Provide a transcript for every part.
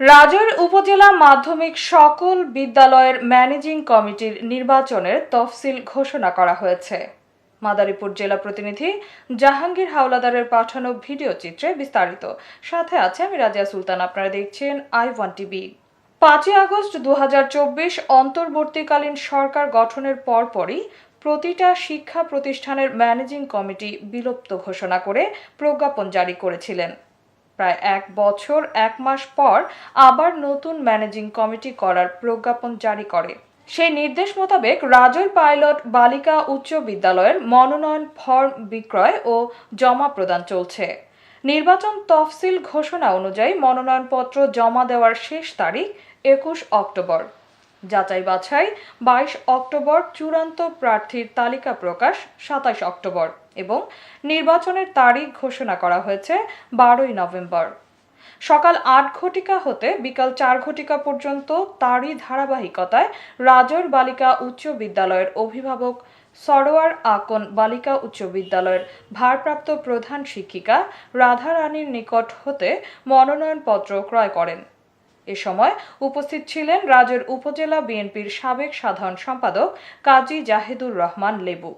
রাজৈর উপজেলা মাধ্যমিক সকল বিদ্যালয়ের ম্যানেজিং কমিটির নির্বাচনের তফসিল ঘোষণা করা হয়েছে। মাদারীপুর জেলা প্রতিনিধি জাহাঙ্গীর হাওলাদারের পাঠানো ভিডিও চিত্রে বিস্তারিত। সাথে আছে আমি রাজিয়া সুলতান, আপনারা দেখছেন আই ওয়ান টিভি। পাঁচই আগস্ট দু হাজার চব্বিশ অন্তর্বর্তীকালীন সরকার গঠনের পরপরই প্রতিটা শিক্ষা প্রতিষ্ঠানের ম্যানেজিং কমিটি বিলুপ্ত ঘোষণা করে প্রজ্ঞাপন জারি করেছিলেন। প্রায় এক বছর, এক মাস পর আবার নতুন ম্যানেজিং কমিটি করার প্রজ্ঞাপন জারি করে। সেই নির্দেশ মোতাবেক রাজল পাইলট, বালিকা উচ্চ বিদ্যালয়ের মনোনয়ন ফর্ম বিক্রয় ও জমা প্রদান চলছে। নির্বাচন তফসিল ঘোষণা অনুযায়ী মনোনয়নপত্র জমা দেওয়ার শেষ তারিখ একুশ অক্টোবর। যাচাই বাছাই বাইশ অক্টোবর চূড়ান্ত প্রার্থীর তালিকা প্রকাশ, সাতাশ অক্টোবর এবং নির্বাচনের তারিখ ঘোষণা করা হয়েছে বারোই নভেম্বর। সকাল আট ঘটিকা হতে বিকাল চার ঘটিকা পর্যন্ত তারই ধারাবাহিকতায় রাজর বালিকা উচ্চ বিদ্যালয়ের অভিভাবক সরোয়ার আকন বালিকা উচ্চ বিদ্যালয়ের ভারপ্রাপ্ত প্রধান শিক্ষিকা রাধারানীর নিকট হতে মনোনয়নপত্র ক্রয় করেন। এ সময় উপস্থিত ছিলেন রাজের উপজেলা বিএনপির সাবেক সাধারণ সম্পাদক কাজী জাহিদুর রহমান লেবু,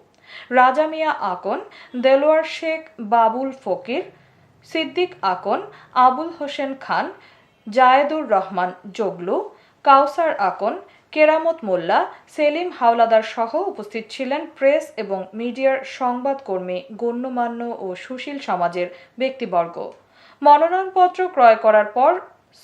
রাজা মিয়া আকন, দেলোয়ার শেখ বাবুল ফকির, সিদ্দিক আকন, আবুল হোসেন খান, জায়েদুর রহমান জগলু, কাউসার আকন, কেরামত মোল্লা, সেলিম হাওলাদার সহ উপস্থিত ছিলেন প্রেস এবং মিডিয়ার সংবাদকর্মী গণ্যমান্য ও সুশীল সমাজের ব্যক্তিবর্গ। মনোনয়নপত্র ক্রয় করার পর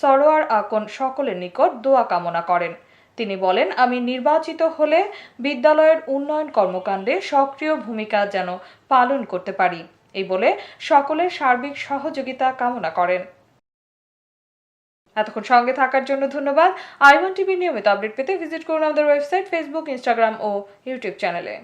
সরোয়ার আকন সকলের নিকট দোয়া কামনা করেন। তিনি বলেন, আমি নির্বাচিত হলে বিদ্যালয়ের উন্নয়ন কর্মকাণ্ডে সক্রিয় ভূমিকা যেন পালন করতে পারি। এই বলে সকলের সার্বিক সহযোগিতা কামনা করেন। এতক্ষণ সঙ্গে থাকার জন্য ধন্যবাদ। আই ওয়ান টিভি নিয়মিত আপডেট পেতে ভিজিট করুন আমাদের ওয়েবসাইট, ফেসবুক, ইনস্টাগ্রাম ও ইউটিউব চ্যানেলে।